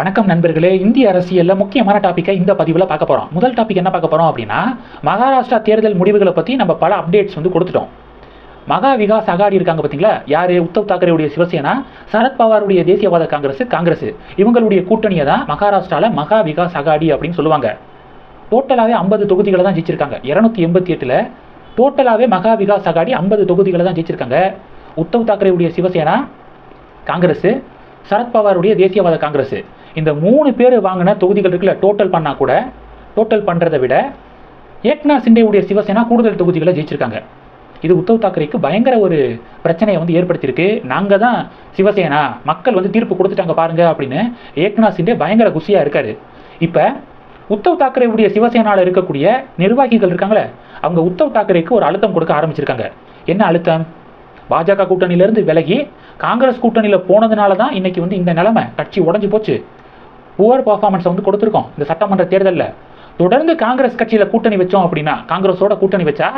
வணக்கம் நண்பர்களே இந்திய அரசியலில் முக்கியமான டாப்பிக்கை இந்த பதிவில் பார்க்க போகிறோம் முதல் டாபிக் என்ன பார்க்க போகிறோம் அப்படின்னா மகாராஷ்டிரா தேர்தல் முடிவுகளை பற்றி நம்ம பல அப்டேட்ஸ் வந்து கொடுத்துட்டோம். மகா விகாஸ் அகாடி இருக்காங்க பார்த்தீங்களா யார்? உத்தவ் தாக்கரேவுடைய சிவசேனா சரத்பவாருடைய தேசியவாத காங்கிரஸ் காங்கிரஸ். இவங்களுடைய கூட்டணியை தான் மகாராஷ்டிராவில் மகா விகாஸ் அகாடி அப்படின்னு சொல்லுவாங்க. டோட்டலாகவே ஐம்பது தொகுதிகளை தான் ஜெயிச்சிருக்காங்க. இரநூத்தி எண்பத்தி எட்டில் டோட்டலாகவே மகா விகாஸ் அகாடி ஐம்பது தொகுதிகளை தான் ஜெயிச்சிருக்காங்க. உத்தவ் தாக்கரேவுடைய சிவசேனா காங்கிரஸ். சரத்பவாருடைய தேசியவாத காங்கிரஸ். இந்த மூணு பேர் வாங்கின தொகுதிகள் இருக்குல்ல டோட்டல் பண்ணால் கூட டோட்டல் பண்ணுறதை விட ஏக்நாத் சிண்டேவுடைய சிவசேனா கூடுதல் தொகுதிகளை ஜெயிச்சிருக்காங்க. இது உத்தவ் தாக்கரேக்கு பயங்கர ஒரு பிரச்சனையை வந்து ஏற்படுத்தியிருக்கு. நாங்கள் தான் சிவசேனா மக்கள் வந்து தீர்ப்பு கொடுத்துட்டாங்க பாருங்க அப்படின்னு ஏக்நாத் சிண்டே பயங்கர குஷியாக இருக்காரு. இப்போ உத்தவ் தாக்கரேவுடைய சிவசேனாவில் இருக்கக்கூடிய நிர்வாகிகள் இருக்காங்களே அவங்க உத்தவ் தாக்கரேக்கு ஒரு அழுத்தம் கொடுக்க ஆரம்பிச்சிருக்காங்க. என்ன அழுத்தம்? பாஜக கூட்டணியிலேருந்து விலகி காங்கிரஸ் கூட்டணியில் போனதுனால தான் இன்னைக்கு வந்து இந்த நிலைமை கட்சி உடஞ்சி போச்சு. புவர் பர்ஃபார்மன்ஸ் வந்து கொடுத்துருக்கோம். இந்த சட்டமன்ற தேர்தலில். தொடர்ந்து காங்கிரஸ் கட்சியில் கூட்டணி வச்சோம் அப்படின்னா காங்கிரஸோட கூட்டணி வச்சா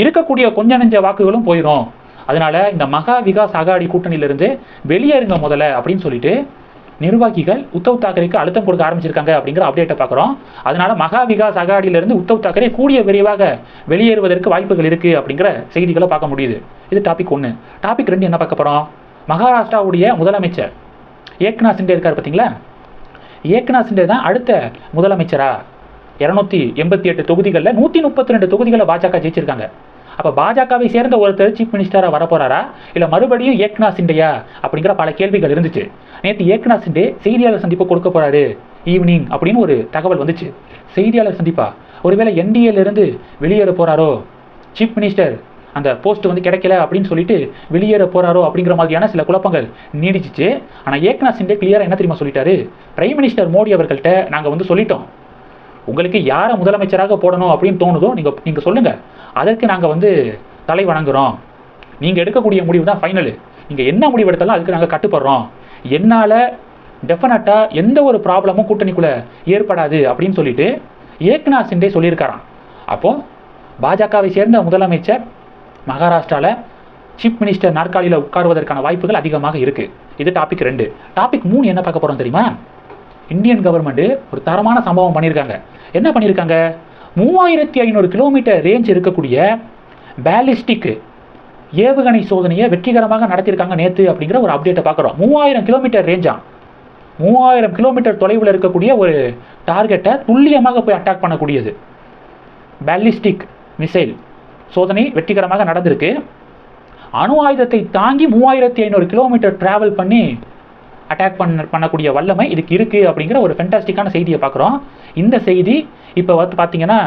இருக்கக்கூடிய கொஞ்ச நெஞ்ச வாக்குகளும் போயிடும் அதனால இந்த மகா விகாஸ் அகாடி கூட்டணியிலிருந்து வெளியேறுங்க முதல்ல அப்படின்னு சொல்லிட்டு நிர்வாகிகள் உத்தவ் தாக்கரேக்கு அழுத்தம் கொடுக்க ஆரம்பிச்சிருக்காங்க அப்படிங்கிற அப்டேட்டை பார்க்குறோம். அதனால மகா விகாஸ் அகாடியிலிருந்து உத்தவ் தாக்கரே கூடிய விரைவாக வெளியேறுவதற்கு வாய்ப்புகள் இருக்குது அப்படிங்கிற செய்திகளை பார்க்க முடியுது. இது டாபிக் ஒன்று டாபிக் ரெண்டு என்ன பார்க்க போகிறோம் மகாராஷ்டிராவுடைய முதலமைச்சர் ஏக்நாத் சிண்டே இருக்கார் பார்த்தீங்களா ஏக்நாத் சிண்டே தான் அடுத்த முதலமைச்சரா? இரநூத்தி எண்பத்தி எட்டு தொகுதிகளில் நூற்றி முப்பத்தி ரெண்டு தொகுதிகளை பாஜக ஜெயிச்சிருக்காங்க. அப்போ பாஜகவை சேர்ந்த ஒருத்தர் சீஃப் மினிஸ்டராக வரப்போறாரா? இல்லை மறுபடியும் ஏக்நாத் சிண்டையா அப்படிங்கிற பல கேள்விகள் இருந்துச்சு. நேற்று ஏக்நாத் சிண்டே செய்தியாளர் சந்திப்பு கொடுக்க போறாரு. ஈவினிங் அப்படின்னு ஒரு தகவல் வந்துச்சு. செய்தியாளர் சந்திப்பா? ஒருவேளை என்டிஏலேருந்து வெளியேற போறாரோ? சீஃப் மினிஸ்டர் அந்த போஸ்ட் வந்து கிடைக்கல அப்படின்னு சொல்லிட்டு வெளியேற போறாரோ அப்படிங்கிற மாதிரியான சில குழப்பங்கள் நீடிச்சிச்சு. ஆனால் ஏக்நாத் சிண்டே கிளியராக என்ன தெரியுமா சொல்லிட்டாரு? பிரைம் மினிஸ்டர் மோடி அவர்கள்ட்ட நாங்கள் வந்து சொல்லிட்டோம். உங்களுக்கு யாரை முதலமைச்சராக போடணும் அப்படின்னு தோணுதோ நீங்கள் நீங்கள் சொல்லுங்கள் அதற்கு நாங்கள் வந்து தலை வணங்குறோம். நீங்கள் எடுக்கக்கூடிய முடிவு தான் ஃபைனலு நீங்கள் என்ன முடிவு எடுத்தாலும் அதுக்கு நாங்கள் கட்டுப்படுறோம். என்னால் டெஃபினட்டாக எந்த ஒரு ப்ராப்ளமும் கூட்டணிக்குள்ளே ஏற்படாது அப்படின்னு சொல்லிட்டு ஏக்நாத் சிண்டே சொல்லியிருக்காராம். அப்போது பாஜகவை சேர்ந்த முதலமைச்சர் மகாராஷ்டிராவில் சீஃப் மினிஸ்டர் நாற்காலியில் உட்காருவதற்கான வாய்ப்புகள் அதிகமாக இருக்குது இது டாபிக் ரெண்டு. டாபிக் மூணு என்ன பார்க்க போகிறோம் தெரியுமா? இந்தியன் கவர்மெண்ட்டு ஒரு தரமான சம்பவம் பண்ணியிருக்காங்க. என்ன பண்ணியிருக்காங்க? மூவாயிரத்தி ஐநூறு கிலோமீட்டர் ரேஞ்ச் இருக்கக்கூடிய பேலிஸ்டிக் ஏவுகணை சோதனையை வெற்றிகரமாக நடத்தியிருக்காங்க நேற்று அப்படிங்கிற ஒரு அப்டேட்டை பார்க்குறோம். மூவாயிரம் கிலோமீட்டர் ரேஞ்சா மூவாயிரம் கிலோமீட்டர் தொலைவில் இருக்கக்கூடிய ஒரு டார்கெட்டை துல்லியமாக போய் அட்டாக் பண்ணக்கூடியது. பேலிஸ்டிக் மிசைல் சோதனை வெற்றிகரமாக நடந்திருக்கு. அணு ஆயுதத்தை தாங்கி மூவாயிரத்தி ஐநூறு கிலோமீட்டர் டிராவல் பண்ணி அட்டாக் பண்ண பண்ணக்கூடிய வல்லமை இதுக்கு இருக்குது அப்படிங்கிற ஒரு ஃபென்டாஸ்டிக்கான செய்தியை பார்க்குறோம். இந்த செய்தி இப்போ வந்து பார்த்தீங்கன்னா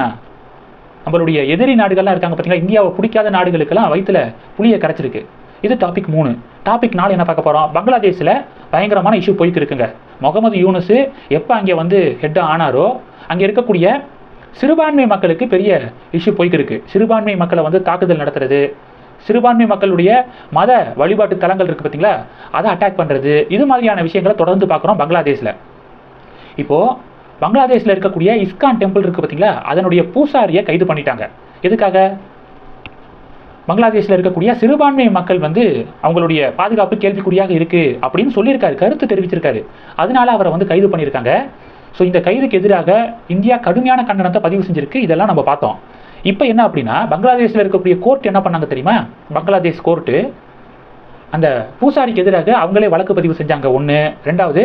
நம்மளுடைய எதிரி நாடுகள்லாம் இருக்காங்க பார்த்தீங்களா இந்தியாவை பிடிக்காத நாடுகளுக்கெல்லாம் வயிற்றுல புளியை கரைச்சிருக்கு. இது டாபிக் மூணு. டாபிக் நாலு என்ன பார்க்க போகிறோம் பங்களாதேஷில் பயங்கரமான இஷ்யூ போய்க்கு இருக்குங்க. முகமது யூனுஸ் எப்போ அங்கே வந்து ஹெட் ஆனாரோ அங்கே இருக்கக்கூடிய சிறுபான்மை மக்களுக்கு பெரிய இஷ்யூ போய்க்கு சிறுபான்மை மக்களை வந்து தாக்குதல் நடத்துறது சிறுபான்மை மக்களுடைய மத வழிபாட்டு தலங்கள் இருக்குது பார்த்தீங்களா அதை அட்டாக் பண்ணுறது இது மாதிரியான விஷயங்களை தொடர்ந்து பார்க்குறோம் பங்களாதேஷில். இப்போது பங்களாதேஷில் இருக்கக்கூடிய இஸ்கான் டெம்பிள் இருக்குது பார்த்தீங்களா அதனுடைய பூசாரியை கைது பண்ணிட்டாங்க. எதுக்காக? பங்களாதேஷில் இருக்கக்கூடிய சிறுபான்மை மக்கள் வந்து அவங்களுடைய பாதுகாப்பு கேள்விக்குறியாக இருக்குது அப்படின்னு சொல்லியிருக்காரு கருத்து தெரிவிச்சிருக்காரு. அதனால அவரை வந்து கைது பண்ணியிருக்காங்க. ஸோ இந்த கைதுக்கு எதிராக இந்தியா கடுமையான கண்டனத்தை பதிவு செஞ்சிருக்கு. இதெல்லாம் நம்ம பார்த்தோம். இப்போ என்ன அப்படின்னா பங்களாதேஷில் இருக்கக்கூடிய கோர்ட் என்ன பண்ணாங்க தெரியுமா? பங்களாதேஷ் கோர்ட்டு அந்த பூசாரிக்கு எதிராக அவங்களே வழக்கு பதிவு செஞ்சாங்க. ஒன்று ரெண்டாவது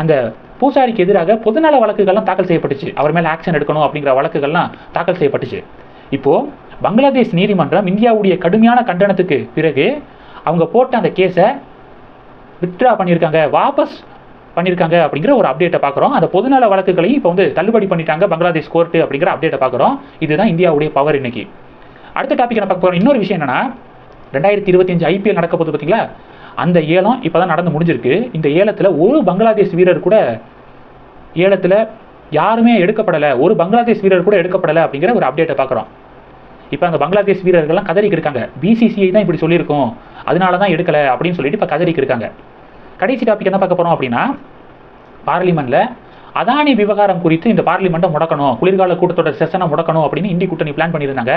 அந்த பூசாரிக்கு எதிராக பொதுநல வழக்குகள்லாம் தாக்கல் செய்யப்பட்டுச்சு. அவர் மேலே ஆக்ஷன் எடுக்கணும் அப்படிங்கிற வழக்குகள்லாம் தாக்கல் செய்யப்பட்டுச்சு. இப்போது பங்களாதேஷ் நீதிமன்றம் இந்தியாவுடைய கடுமையான கண்டனத்துக்கு பிறகு அவங்க போட்ட அந்த கேஸை வித்ட்ரா பண்ணியிருக்காங்க. வாபஸ் பண்ணியிருக்காங்க அப்படிங்கிற ஒரு அப்டேட்டை பார்க்குறோம். அந்த பொதுநல வழக்குகளையும் இப்போ வந்து தள்ளுபடி பண்ணிட்டாங்க பங்களாதேஷ் கோர்ட்டு அப்படிங்கிற அப்டேட்டை பார்க்குறோம். இதுதான் இந்தியாவுடைய பவர் இன்னைக்கு. அடுத்த டாபிக் நான் பார்க்க போகிறோம் இன்னொரு விஷயம் என்னன்னா ரெண்டாயிரத்தி இருபத்தஞ்சு ஐபிஎல் நடக்க போகுது பார்த்தீங்களா அந்த ஏலம் இப்போ தான் நடந்து முடிஞ்சிருக்கு. இந்த ஏலத்தில் ஒரு பங்களாதேஷ் வீரர் கூட ஏலத்தில் யாருமே எடுக்கப்படலை. ஒரு பங்களாதேஷ் வீரர் கூட எடுக்கப்படலை அப்படிங்கிற ஒரு அப்டேட்டை பார்க்குறோம். இப்போ அந்த பங்களாதேஷ் வீரர்கள்லாம் கதறிக்கு இருக்காங்க. பிசிசிஐ தான் இப்படி சொல்லியிருக்கோம். அதனால தான் எடுக்கலை அப்படின்னு சொல்லிட்டு இப்போ கதறிக்கு இருக்காங்க. கடைசி டாபிக் என்ன பார்க்க போகிறோம் அப்படின்னா பார்லிமெண்ட்டில் அதானி விவகாரம் குறித்து இந்த பார்லிமெண்ட்டை முடக்கணும் குளிர்கால கூட்டத்தொடர் செஷனை முடக்கணும் அப்படின்னு இந்தி கூட்டணி பிளான் பண்ணியிருந்தாங்க.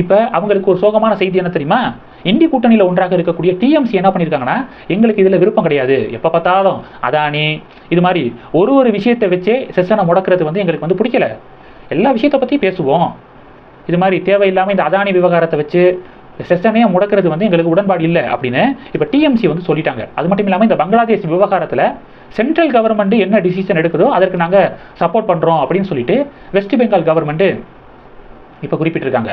இப்போ அவங்களுக்கு ஒரு சோகமான செய்தி என்ன தெரியுமா? இந்தி கூட்டணியில் ஒன்றாக இருக்கக்கூடிய டிஎம்சி என்ன பண்ணியிருக்காங்கன்னா எங்களுக்கு இதில் விருப்பம் கிடையாது. எப்போ பார்த்தாலும் அதானி இது மாதிரி ஒரு ஒரு விஷயத்தை வச்சே செஷனை முடக்கிறது வந்து எங்களுக்கு வந்து பிடிக்கல. எல்லா விஷயத்தை பற்றி பேசுவோம். இது மாதிரி தேவையில்லாமல் இந்த அதானி விவகாரத்தை வச்சு செஷனையே முடக்கிறது வந்து எங்களுக்கு உடன்பாடு இல்லை அப்படின்னு இப்போ டிஎம்சி வந்து சொல்லிட்டாங்க. அது மட்டும் இல்லாமல் இந்த பங்களாதேஷ் விவகாரத்தில் சென்ட்ரல் கவர்மெண்ட் என்ன டிசிஷன் எடுக்குதோ அதற்கு நாங்கள் சப்போர்ட் பண்ணுறோம் அப்படின்னு சொல்லிட்டு வெஸ்ட் பெங்கால் கவர்மெண்ட்டு இப்போ குறிப்பிட்டிருக்காங்க.